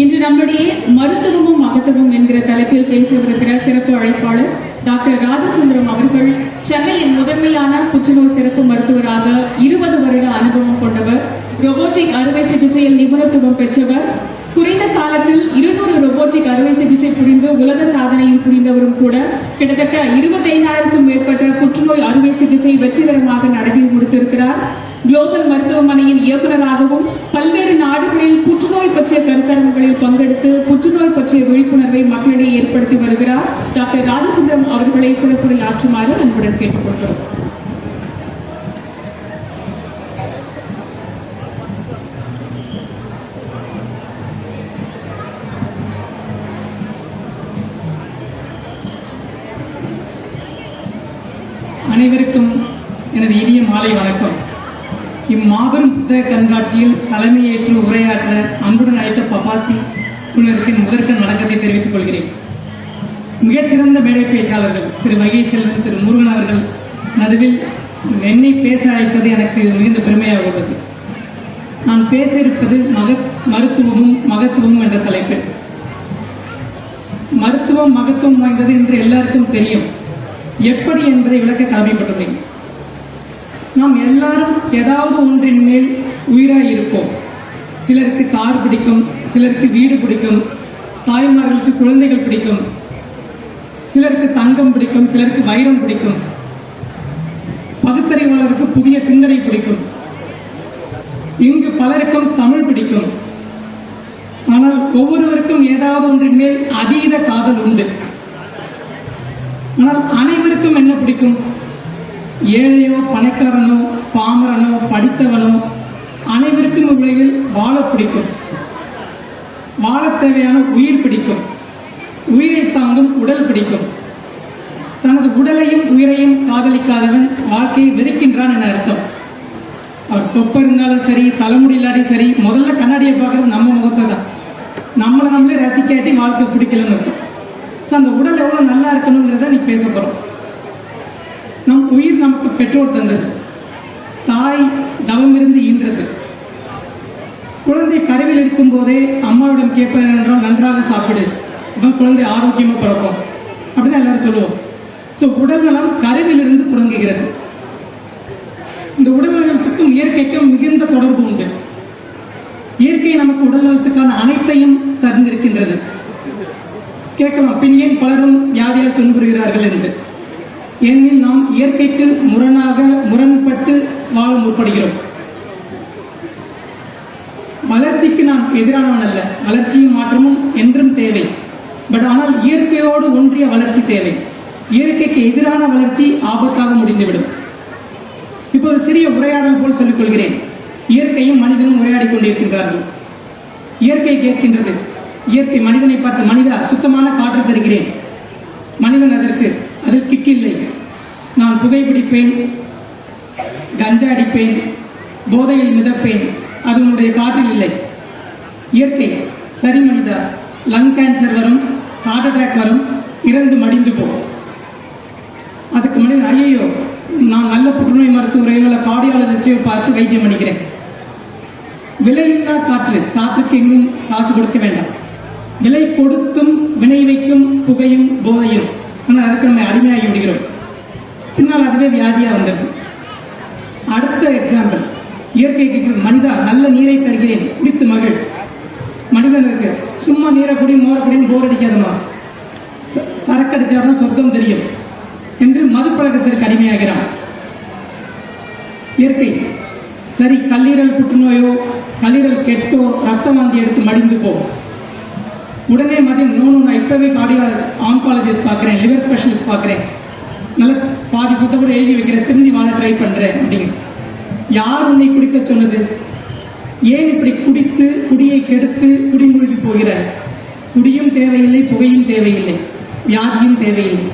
இன்று நம்முடைய மருத்துவமும் மகத்துவம் என்கிற தலைப்பில் பேசவிருக்கிற சிறப்பு அழைப்பாளர் டாக்டர் ராஜசுந்தரம் அவர்கள் சென்னையின் முதன்மையான புற்றுநோய் சிறப்பு மருத்துவராக இருபது வருட அனுபவம் கொண்டவர் ரொபோட்டிக் அறுவை சிகிச்சையில் நிபுணத்துவம் பெற்றவர் குறைந்த காலத்தில் இருநூறு ரொபோட்டிக் அறுவை சிகிச்சை புரிந்து உலக சாதனையில் புரிந்தவரும் கூட கிட்டத்தட்ட இருபத்தைந்தாயிரத்துக்கும் மேற்பட்ட புற்றுநோய் அறுவை சிகிச்சை வெற்றிகரமாக நடத்தி முடித்திருக்கிறார். குளோபல் மருத்துவமனையின் இயக்குநராகவும் பல்வேறு நாடுகளில் புற்றுநோய் பற்றிய கருத்தரங்குகளில் பங்கெடுத்து புற்றுநோய் பற்றிய விழிப்புணர்வை மக்களிடையே ஏற்படுத்தி வருகிறார். டாக்டர் ராஜசுந்தரம் அவர்களை சிறப்புரை ஆற்றுமாறு அன்புடன் கேட்டுக்கொள்கிறோம். புத்தக கண்காட்சியில் தலைமையேற்று உரையாற்ற அன்புடன் அழைத்த பப்பாசி குழுவிற்கின் முதற்கண் வணக்கத்தை தெரிவித்துக் கொள்கிறேன். மிகச்சிறந்த மேடை பேச்சாளர்கள் திரு மகேஷ் திரு முருகன் அவர்கள் நடுவில் என்னை பேச அழைத்தது எனக்கு மிகுந்த பெருமையாக உள்ளது. நான் பேச இருப்பது மக மருத்துவமும் மகத்துவமும் என்ற தலைப்பில். மருத்துவம் மகத்துவம் வாய்ந்தது என்று எல்லாருக்கும் தெரியும். எப்படி என்பதை விளக்க கடமைப்பட்டுள்ளேன். நாம் எல்லாரும் ஏதாவது ஒன்றின் மேல் உயிராக இருப்போம். சிலருக்கு கார் பிடிக்கும் சிலருக்கு வீடு பிடிக்கும் தாய்மார்களுக்கு குழந்தைகள் பிடிக்கும் சிலருக்கு தங்கம் பிடிக்கும் சிலருக்கு வைரம் பிடிக்கும். பகுத்தறிவாளருக்கு புதிய சிந்தனை பிடிக்கும். இங்கு பலருக்கும் தமிழ் பிடிக்கும். ஆனால் ஒவ்வொருவருக்கும் ஏதாவது ஒன்றின் மேல் அதீத காதல் உண்டு. ஆனால் அனைவருக்கும் என்ன பிடிக்கும்? ஏழையோ பணக்காரனோ பாமரனோ படித்தவனோ அனைவருக்கும் உலகில் வாழ பிடிக்கும். வாழ தேவையான உயிர் பிடிக்கும். உயிரை தாங்கும் உடல் பிடிக்கும். தனது உடலையும் உயிரையும் காதலிக்காதவன் வாழ்க்கையை வெறுக்கின்றான் என அர்த்தம். அவர் தொப்பை இருந்தாலும் சரி தலைமுடி இல்லாட்டி சரி முதல்ல கண்ணாடியை பார்க்கறது நம்ம முகத்தை தான். நம்மளை நம்மளே ரசிக்காட்டி வாழ்க்கை பிடிக்கலன்னு இருக்கும் ஸோ அந்த உடல் எவ்வளோ நல்லா இருக்கணுங்கிறத நீ பேச போகிறோம் உயிர் நமக்கு பெற்றோர் தந்தது. தாய் தவமிருந்து ஈன்றது. குழந்தை கருவில் இருக்கும் போதே அம்மாவிடம் கேட்பது என்றால் நன்றாக சாப்பிடு. அப்போ குழந்தை ஆரோக்கியமாக பிறக்கும் அப்படின்னு எல்லாரும் சொல்லுவோம். ஸோ உடல் நலம் கருவிலிருந்து தொடங்குகிறது இந்த உடல் நலத்துக்கும் இயற்கைக்கும் மிகுந்த தொடர்பு உண்டு. இயற்கை நமக்கு உடல் நலத்துக்கான அனைத்தையும் தந்திருக்கின்றது. கேட்கலாம் பின் ஏன் பலரும் வியாதியால் துன்புறுகிறார்கள் என்று? ஏனெனில் நாம் இயற்கைக்கு முரணாக முரண்பட்டு வாழ முற்படுகிறோம். வளர்ச்சிக்கு நாம் எதிரானவன் அல்ல. வளர்ச்சியும் மாற்றமும் என்றும் தேவை. பட் ஆனால் இயற்கையோடு ஒன்றிய வளர்ச்சி தேவை. இயற்கைக்கு எதிரான வளர்ச்சி ஆபத்தாக முடிந்துவிடும். இப்போது சிறிய உரையாடல் போல் சொல்லிக் கொள்கிறேன் இயற்கையும் மனிதனும் உரையாடி கொண்டிருக்கின்றார்கள். இயற்கை கேட்கின்றது. இயற்கை மனிதனை பார்த்து மனிதா சுத்தமான காற்று தருகிறேன். மனிதன் அதற்கு அதில் கிக்கில்லை நான் புகைப்பிடிப்பேன் கஞ்சா அடிப்பேன் போதையில் மிதப்பேன் அது உன்னுடைய காற்றில் இல்லை. இயற்கை சரி மனிதா லங் கேன்சர் வரும் ஹார்ட் அட்டாக் வரும் இறந்து மடிந்து போ. அதுக்கு மனிதன் ஐயோ நான் நல்ல புற்றுநோய் மருத்துவரையோ இல்லை கார்டியாலஜிஸ்டையோ பார்த்து வைத்தியம் பண்ணிக்கிறேன். விலையில்லா காற்று காற்றுக்கு எங்கும் காசு கொடுக்க வேண்டாம். விலை கொடுத்தும் வினை வைக்கும் புகையும் போதையும். ஆனால் அதுக்கு நம்ம அடிமையாகி விடுகிறோம். பின்னால் அதுவே வியாதியாக வந்தது அடுத்த எக்ஸாம்பிள் இயற்கைக்கு மனிதா நல்ல நீரை தருகிறேன். குடித்து மகள் மனிதனுக்கு சும்மா நீரை குடி மோர குடின்னு போர் அடிக்காதமா ச- சரக்கு சொர்க்கம் தெரியும். என்று மது பழக்கத்திற்கு அடிமையாகிறான். இயற்கை. சரி கல்லீரல் புற்றுநோயோ கல்லீரல் கெட்டோ ரத்த வாந்தி எடுத்து மடிந்து போகும் உடனே மதியம் நோ நான் இப்பவே கார்டியோ ஆன்காலஜிஸ்ட் பார்க்குறேன் லிவர் ஸ்பெஷலிஸ்ட் பார்க்குறேன். நல்ல பாதி சுத்த கூட எழுதி வைக்கிறேன் திரும்பி வாழ ட்ரை பண்ணுறேன் அப்படிங்க. யார் உன்னை குடிக்க சொன்னது? ஏன் இப்படி குடித்து குடியை கெடுத்து குடிமூழ்கி போகிற? குடியும் தேவையில்லை புகையும் தேவையில்லை வியாதியும் தேவையில்லை.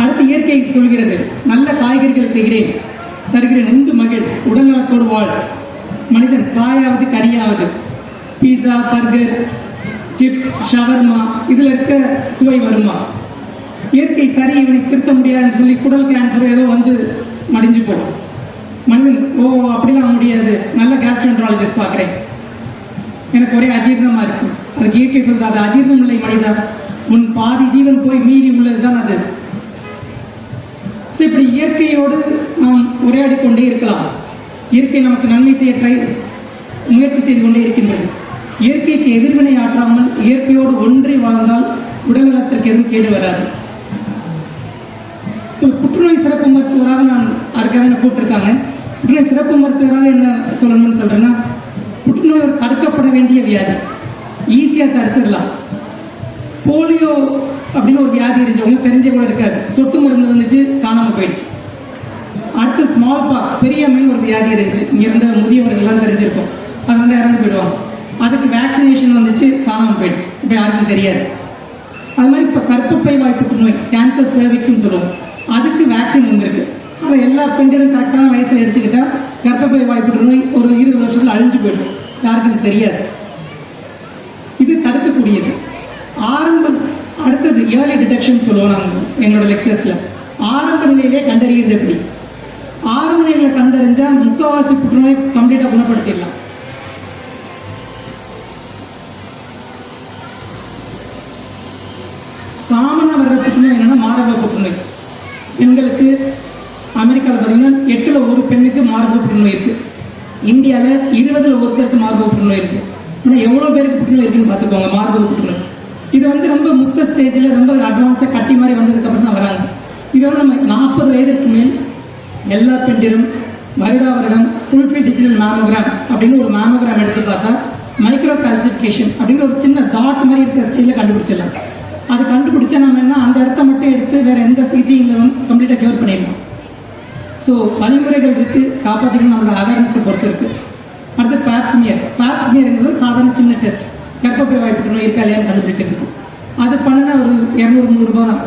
அடுத்து இயற்கை சொல்கிறது நல்ல காய்கறிகள் செய்கிறேன் தருகிறேன் உண்டு மகிழ் உடல்நலத்தோடு வாழ். மனிதன் காயாவது கனியாவது. பீஸா பர்கர் சிப்ஸ் ஷவர்மா இதில் இருக்க சுவை வருமா? இயற்கை சரி இவனை திருத்த முடியாதுன்னு சொல்லி குடல் கேன்சர் ஏதோ வந்து மடிஞ்சு போகும் மனிதன் ஓ அப்படிலாம் முடியாது. நல்ல கேஸ்ட்ரோன்ட்ராலஜிஸ்ட் பார்க்குறேன். எனக்கு ஒரே அஜீர்ணமாக இருக்கு. அதுக்கு இயற்கை சொல்றது அது அஜீர்ணம் இல்லை மனிதா. உன் பாதி ஜீவன் போய் மீறி உள்ளதுதான் அது. ஸோ இப்படி இயற்கையோடு நாம் உரையாடி கொண்டே இருக்கலாம். இயற்கை நமக்கு நன்மை செய்ய ட்ரை முயற்சி செய்து கொண்டே இருக்கின்றது. இயற்கைக்கு எதிர்வினை ஆற்றாமல் இயற்கையோடு ஒன்றி வாழ்ந்தால் உடல்நலத்திற்கு எதுவும் கேடு வராது. புற்றுநோய் சிறப்பு மருத்துவராக நான் அதுக்காக என்ன கூப்பிட்டுருக்காங்க. புற்றுநோய் சிறப்பு மருத்துவராக என்ன சொல்லணும்னு சொல்றேன்னா புற்றுநோய் தடுக்கப்பட வேண்டிய வியாதி. ஈஸியாக தடுத்துடலாம். போலியோ அப்படின்னு ஒரு வியாதி இருந்துச்சு. உங்களுக்கு தெரிஞ்ச கூட இருக்காது. சொட்டு மருந்து வந்துச்சு காணாம போயிடுச்சு. அடுத்து ஸ்மால் பாக்ஸ் பெரிய மீன் ஒரு வியாதி இருந்துச்சு. இங்க இருந்த முதியவர்கள் எல்லாம் தெரிஞ்சிருக்கும். அது வந்து இறந்து போயிடுவாங்க. அதுக்கு வேக்சினேஷன் வந்துச்சு காணாமல் போயிடுச்சு. இப்போ யாருக்கும் தெரியாது. அது மாதிரி இப்போ கற்பப்பை வாய் புற்றுநோய் கேன்சர் சர்விக்ஸ்னு சொல்லுவோம். அதுக்கு வேக்சின் வந்திருக்கு அதை எல்லா பெண்களும் கரெக்டான வயசில் எடுத்துக்கிட்டால் கர்ப்பப்பை வாய்ப்பு புற்றுநோய் ஒரு இருபது வருஷத்தில் அழிஞ்சு போயிடும். யாருக்கும் தெரியாது. இது தடுக்கக்கூடியது. ஆரம்ப அடுத்தது ஏர்லி டிடெக்ஷன் சொல்லுவோம் நாங்கள் எங்களோட லெக்சர்ஸில் ஆரம்ப நிலையிலே கண்டறிகிறது எப்படி? ஆரம்ப நிலையில் கண்டறிஞ்சால் முக்கால்வாசி புற்றுநோய் கம்ப்ளீட்டாக குணப்படுத்திடலாம் காமனாக வர்ற புற்றுநோய் என்னன்னா மாரக புற்றுநோய் பெண்களுக்கு அமெரிக்காவில் பார்த்தீங்கன்னா எட்டில் ஒரு பெண்ணுக்கு மார்பக புற்றுநோய் இருக்கு. இந்தியாவில் இருபதுல ஒருத்தருக்கு மார்பக புற்றுநோய் இருக்கு. ஆனால் எவ்வளோ பேருக்கு புற்றுநோய் இருக்குன்னு பார்த்துக்கோங்க மார்பக புற்றுநோய். இது வந்து ரொம்ப முத்த ஸ்டேஜில் ரொம்ப அட்வான்ஸாக கட்டி மாதிரி வந்ததுக்கப்புறம் தான் வராங்க. இது வந்து நம்ம நாற்பது வயதுக்கு மேல் எல்லா பெண்டிலும் வருடா வருடம் ஃபுல்ஃபில் டிஜிட்டல் மேமோகிராம் அப்படின்னு ஒரு மேமோகிராம் எடுத்து பார்த்தா மைக்ரோ கால்சிஃபிகேஷன் அப்படிங்கிற ஒரு சின்ன தாட் மாதிரி இருக்கிற ஸ்டேஜில் கண்டுபிடிச்சிடலாம். அது கண்டுபிடிச்சா நம்ம என்ன அந்த இடத்த மட்டும் எடுத்து வேற எந்த சிகிச்சையும் கம்ப்ளீட்டாக கியூர் பண்ணிடலாம். ஸோ வழிமுறைகள் இருக்குது காப்பாற்றிக்கணும் நம்மளோட அவேர்னஸை பொறுத்து இருக்கு அடுத்து பேப்ஸ்மியர் பேப்ஸ்மியருங்கிறது சாதாரண சின்ன டெஸ்ட் கர்ப்பப்பை வாய் இருக்கா இல்லையான்னு கண்டுபிடிக்கிறதுக்கு அது பண்ணினா ஒரு இரநூறு முந்நூறுபா தான்.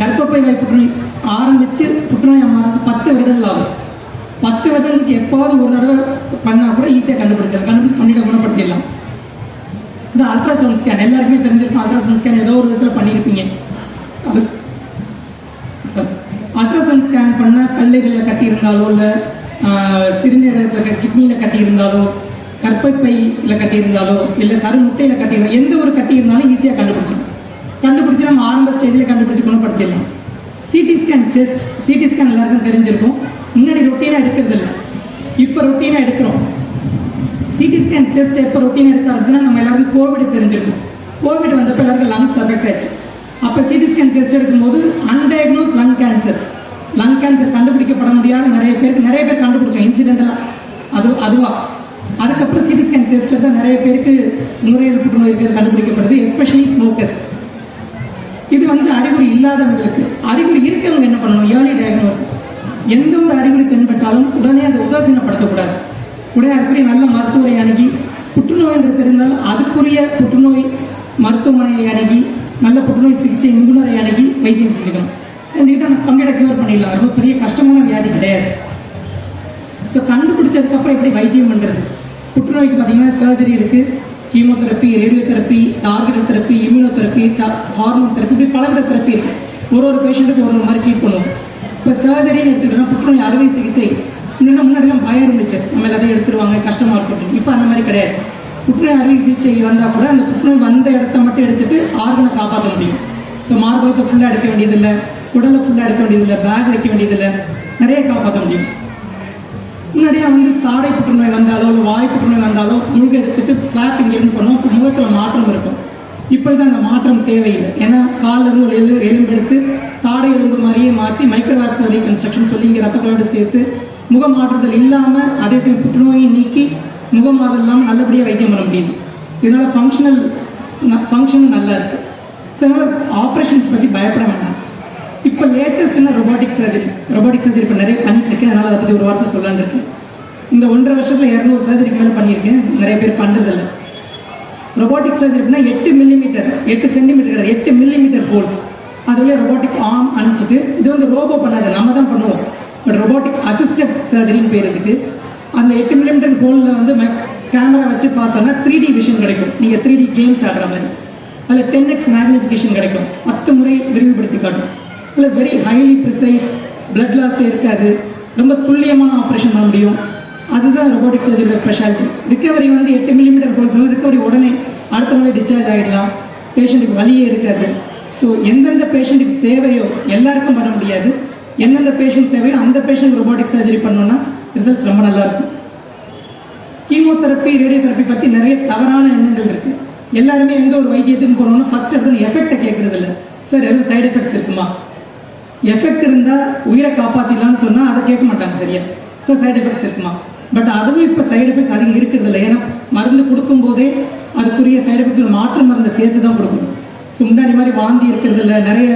கர்ப்பப்பை வாய் ஆரம்பித்து ஆரம்பிச்சு புற்றுநோய் அம்மாவுக்கு பத்து வருடங்கள் ஆகும். பத்து வருடங்களுக்கு எப்போது ஒரு தடவை பண்ணால் கூட ஈஸியாக கண்டுபிடிச்சிடலாம். கண்டுபிடிச்சி பண்ணிட குணப்படுத்திடலாம். இந்த அல்ட்ராசவுண்ட் ஸ்கேன் எல்லாருக்குமே தெரிஞ்சிருக்கும் அல்ட்ராசவுண்ட் ஸ்கேன் ஏதோ ஒரு விதத்தில் பண்ணியிருப்பீங்க அது ஸ்கேன் பண்ண கல்லுகளில் கட்டியிருந்தாலோ இல்லை சிறுநீரகத்தில் கிட்னியில் கட்டியிருந்தாலோ கற்பப்பையில் கட்டியிருந்தாலோ இல்லை கருமுட்டையில் கட்டியிருந்தாலும் எந்த ஒரு கட்டி இருந்தாலும் ஈஸியாக கண்டுபிடிச்சிடும். கண்டுபிடிச்சி நம்ம ஆரம்ப ஸ்டேஜில் கண்டுபிடிச்சி குணப்படுத்திடலாம் CT scan chest CT scan எல்லாருக்கும் தெரிஞ்சிருக்கும். முன்னாடி ரொட்டீனாக எடுக்கிறது இல்லை இப்போ ரொட்டீனாக எடுக்கிறோம். சிடி ஸ்கேன் செஸ்ட் எப்போ ரொட்டீன் எடுக்க ஆரம்பிச்சுன்னா நம்ம எல்லாருக்கும் கோவிட் தெரிஞ்சிருக்கும். கோவிட் வந்தப்போ எல்லாருக்கும் லங்ஸ் அஃபெக்ட் ஆச்சு அப்போ சிடி ஸ்கேன் செஸ்ட் எடுக்கும்போது undiagnosed lung cancers lung cancer கண்டுபிடிக்கப்பட முடியாத நிறைய பேருக்கு நிறைய பேர் கண்டுபிடிச்சோம். இன்சிடென்டலாக அது அதுவாக அதுக்கப்புறம் சிடி ஸ்கேன் செஸ்ட் எடுத்தால் நிறைய பேருக்கு நுரையீரல் புற்றுநோய் இருக்கிறது கண்டுபிடிக்கப்படுது எஸ்பெஷலி ஸ்மோக்கர்ஸ் இது வந்து அறிகுறி இல்லாதவங்களுக்கு அறிகுறி இருக்கவங்க என்ன பண்ணணும்? ஏர்லி டயக்னோசிஸ் எந்த ஒரு அறிகுறி தென்பட்டாலும் உடனே அதை உதாசீனப்படுத்தக்கூடாது. உடனே அதுக்குரிய நல்ல மருத்துவரை அணுகி புற்றுநோய் என்று தெரிந்தால் அதுக்குரிய புற்றுநோய் மருத்துவமனையை அணுகி நல்ல புற்றுநோய் சிகிச்சை நிபுணரை அணுகி வைத்தியம் செஞ்சுக்கணும். செஞ்சுக்கிட்டு அந்த பங்கெடை கியூர் பண்ணிடலாம். ரொம்ப பெரிய கஷ்டமான வியாதி கிடையாது. ஸோ கண்டுபிடிச்சதுக்கப்புறம் எப்படி வைத்தியம் பண்ணுறது புற்றுநோய்க்கு பார்த்தீங்கன்னா சர்ஜரி இருக்குது chemotherapy radiotherapy target therapy immunotherapy hormone therapy இப்படி பலவித தெரப்பி இருக்குது ஒரு ஒரு பேஷண்ட்டுக்கு ஒரு ஒரு மாதிரி ட்ரீட் பண்ணுவோம். இப்போ சர்ஜரின்னு எடுத்துக்கிட்டோம்னா புற்றுநோய் அறுவை சிகிச்சை. இன்னும் முன்னாடிலாம் பயம் இருந்துச்சு. நம்ம எல்லாத்தையும் எடுத்துருவாங்க கஷ்டமாக இருக்கும் இப்போ அந்த மாதிரி கிடையாது. புற்றுநோய் அறுவை சிகிச்சை வந்தால் கூட அந்த புற்றுநோய் வந்த இடத்த மட்டும் எடுத்துட்டு ஆர்கனை காப்பாற்ற முடியும். ஸோ மார்பகத்தை ஃபுல்லாக எடுக்க வேண்டியதில்லை. உடலை ஃபுல்லாக எடுக்க வேண்டியதில்லை பேக் வைக்க வேண்டியதில்லை. நிறைய காப்பாற்ற முடியும். முன்னாடியே வந்து தாடை புற்றுநோய் வந்தாலோ இல்லை வாய் புற்றுநோய் வந்தாலோ முழுக எடுத்துட்டு ஃப்ளாப் இங்கேருந்து பண்ணோம். இப்போ முகத்தில் மாற்றம் இருக்கும். இப்போ தான் அந்த மாற்றம் தேவையில்லை. ஏன்னா கால்ல இருந்து ஒரு எலு எலும்பு எடுத்து தாடை எலும்பு மாதிரியே மாற்றி மைக்ரோவாஸ்குலர் ரீகன்ஸ்ட்ரக்ஷன் சொல்லி இங்கே ரத்த சேர்த்து முக மாற்றுதல் இல்லாமல் அதே சமயம் புற்றுநோயை நீக்கி முகம் மாறுதல் இல்லாமல் நல்லபடியாக வைத்தியம் பண்ண முடியுது. இதனால் ஃபங்க்ஷனல் ஃபங்க்ஷனும் நல்லா இருக்குது ஸோ ஆப்ரேஷன்ஸ் பற்றி பயப்பட வேண்டாம். இப்போ லேட்டஸ்ட்னா ரொபாட்டிக் சர்ஜரி ரொபாட்டிக் சர்ஜரி இப்போ நிறைய பண்ணிட்டுருக்கேன். அதனால் அதை பற்றி ஒரு வார்த்தை சொல்லலான்னு இருக்கேன் இந்த ஒன்றரை வருஷத்தில் இரநூறு சர்ஜரிக்கு மேலே பண்ணியிருக்கேன். நிறைய பேர் பண்ணுறதில்ல ரொபாட்டிக் சர்ஜரினா எட்டு மில்லிமீட்டர் எட்டு சென்டிமீட்டர் கிடையாது. எட்டு மில்லிமீட்டர் ஹோல்ஸ் அதுவே ரொபாட்டிக் ஆர்ம் அனுப்பிச்சிட்டு இது வந்து ரோபோ பண்ணாது நம்ம தான் பண்ணுவோம். பட் ரொபாட்டிக் அசிஸ்டட் சர்ஜரின்னு பேர் இருக்குது அந்த எட்டு மில்லிமீட்டர் ஹோலில் வந்து கேமரா வச்சு பார்த்தோன்னா த்ரீ டி விஷன் கிடைக்கும். நீங்கள் த்ரீ டி கேம்ஸ் ஆடுற மாதிரி. அதில் டென் எக்ஸ் மேக்னிஃபிகேஷன் கிடைக்கும். பத்து முறை விரிவுபடுத்தி காட்டும். அதில் very highly precise blood loss இருக்காது. ரொம்ப துல்லியமான ஆப்ரேஷன் பண்ண முடியும். அதுதான் ரொபோட்டிக் சர்ஜரியோட ஸ்பெஷாலிட்டி ரிக்கவரி வந்து எட்டு மில்லிமீட்டர் கோர்ஸ் ரிக்கவரி உடனே அடுத்த நாளே டிஸ்சார்ஜ் ஆகிடலாம். பேஷண்ட்டுக்கு வழியே இருக்காது. ஸோ எந்தெந்த பேஷண்ட்டுக்கு தேவையோ எல்லாருக்கும் பண்ண முடியாது. எந்தெந்த பேஷண்ட் தேவையோ அந்த பேஷண்ட் ரோபோட்டிக் சர்ஜரி பண்ணோன்னா ரிசல்ட்ஸ் ரொம்ப நல்லா இருக்கும் கீமோதெரப்பி ரேடியோதெரப்பி பற்றி நிறைய தவறான எண்ணங்கள் இருக்கு. எல்லாருமே எந்த ஒரு வைத்தியத்துக்கும் போனோம்னா ஃபர்ஸ்ட் எடுத்து எஃபெக்டை கேட்குறது இல்லை சார் எதுவும் சைடு எஃபெக்ட்ஸ் இருக்குமா? எஃபெக்ட் இருந்தால் உயிரை காப்பாற்றிடலாம்னு சொன்னால் அதை கேட்க மாட்டாங்க சரியா? ஸோ சைடு எஃபெக்ட்ஸ் இருக்குமா? பட் அதுவும் இப்போ சைடு எஃபெக்ட்ஸ் அதிகம் இருக்கிறது இல்லை. ஏன்னா மருந்து கொடுக்கும்போதே அதுக்குரிய சைடு எஃபெக்ட்ஸ் மாற்று மருந்தை சேர்த்து தான் கொடுக்கணும். ஸோ முன்னாடி மாதிரி வாந்தி இருக்கிறது இல்லை நிறைய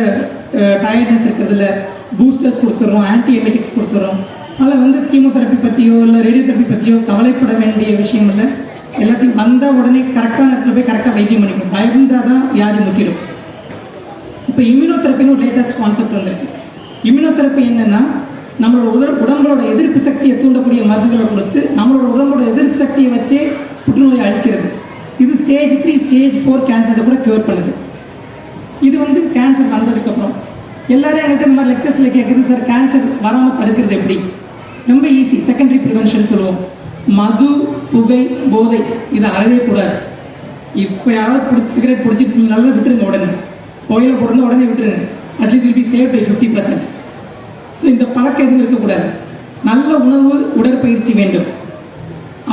டயர்ட்னஸ் இருக்கிறது இல்லை பூஸ்டர்ஸ் கொடுத்துட்றோம் ஆன்டி எமெட்டிக்ஸ் கொடுத்துட்றோம். அதில் வந்து கீமோதெரப்பி பற்றியோ இல்லை ரேடியோதெரப்பி பற்றியோ கவலைப்பட வேண்டிய விஷயம் இல்லை. எல்லாத்தையும் வந்தால் உடனே கரெக்டான இடத்துல போய் கரெக்டாக வைத்தியம் பண்ணிக்கணும். பயந்தால் தான் வியாதி முக்கிடும் இப்போ இம்யூனோதெரப்பின்னு ஒரு லேட்டஸ்ட் கான்செப்ட் வந்திருக்கு இம்யூனோதெரப்பி என்னன்னா நம்மளோட உடல் உடம்போட எதிர்ப்பு சக்தியை தூண்டக்கூடிய மருந்துகளை கொடுத்து நம்மளோட உடம்போட எதிர்ப்பு சக்தியை வச்சே புற்றுநோயை அழிக்கிறது. இது ஸ்டேஜ் த்ரீ ஸ்டேஜ் ஃபோர் கேன்சர்ஸை கூட க்யூர் பண்ணுது. இது வந்து கேன்சர் வந்ததுக்கப்புறம் எல்லாரும் என்கிட்ட இந்த மாதிரி லெக்சர்ஸில் கேட்குறது சார் கேன்சர் வராமல் தடுக்கிறது எப்படி? ரொம்ப ஈஸி செகண்டரி ப்ரிவென்ஷன் சொல்லுவோம். மது புகை போதை இதை அறவே கூடாது. இப்போ யாராவது பிடிச்சி சிகரெட் பிடிச்சிட்டு நீங்கள் நல்லா விட்டுருங்க உடனே. புகையில பிறந்த உடனே விட்டுருங்க. At least will be save by fifty percent so இந்த பழக்கம் எதுவும் இருக்கக்கூடாது. நல்ல உணவு உடற்பயிற்சி வேண்டும்.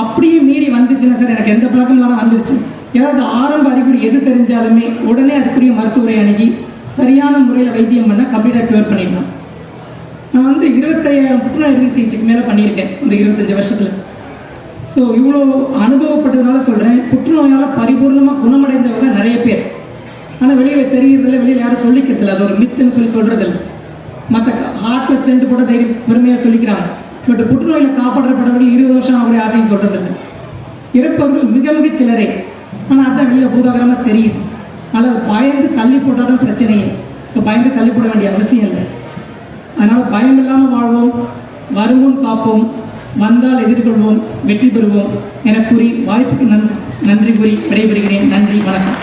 அப்படியே மீறி வந்துச்சுன்னா சார் எனக்கு எந்த பழக்கம் இல்லாமல் வந்துருச்சு. ஏதாவது ஆரம்ப அறிகுறி எது தெரிஞ்சாலுமே உடனே அதுக்குரிய மருத்துவரை அணுகி சரியான முறையில் வைத்தியம் பண்ணால் கம்ப்ளீட்டாக க்யூர் பண்ணிடலாம். நான் வந்து இருபத்தையாயிரம் புற்றுநோய் அறுவை சிகிச்சைக்கு மேலே பண்ணியிருக்கேன் இந்த இருபத்தஞ்சு வருஷத்தில். ஸோ இவ்வளோ அனுபவப்பட்டதுனால சொல்கிறேன் புற்றுநோயால் பரிபூர்ணமாக குணமடைந்தவங்க நிறைய பேர். ஆனால் வெளியில் தெரியறதில்ல வெளியில் யாரும் சொல்லிக்கிறதில்ல. அது ஒரு மித்துன்னு சொல்லி சொல்கிறதில்ல மற்ற ஹார்ட்டில் ஸ்டெண்ட் போட தைரியம் பெருமையாக சொல்லிக்கிறாங்க. பட் புற்றுநோயில் காப்பாற்றப்பட்டவர்கள் இருபது வருஷம் அவருடைய யாரையும் சொல்கிறதில்ல இறப்பவர்கள் மிக மிக சிலரே. ஆனால் அதுதான் வெளியில் பூதாகரமாக தெரியுது. ஆனால் பயந்து தள்ளி போட்டால் தான் பிரச்சனையே. ஸோ பயந்து தள்ளி போட வேண்டிய அவசியம் இல்லை. அதனால் பயம் இல்லாமல் வாழ்வோம். வருவோம் காப்போம். வந்தால் எதிர்கொள்வோம். வெற்றி பெறுவோம். என கூறி வாய்ப்புக்கு நன் நன்றி கூறி விடைபெறுகிறேன். நன்றி வணக்கம்.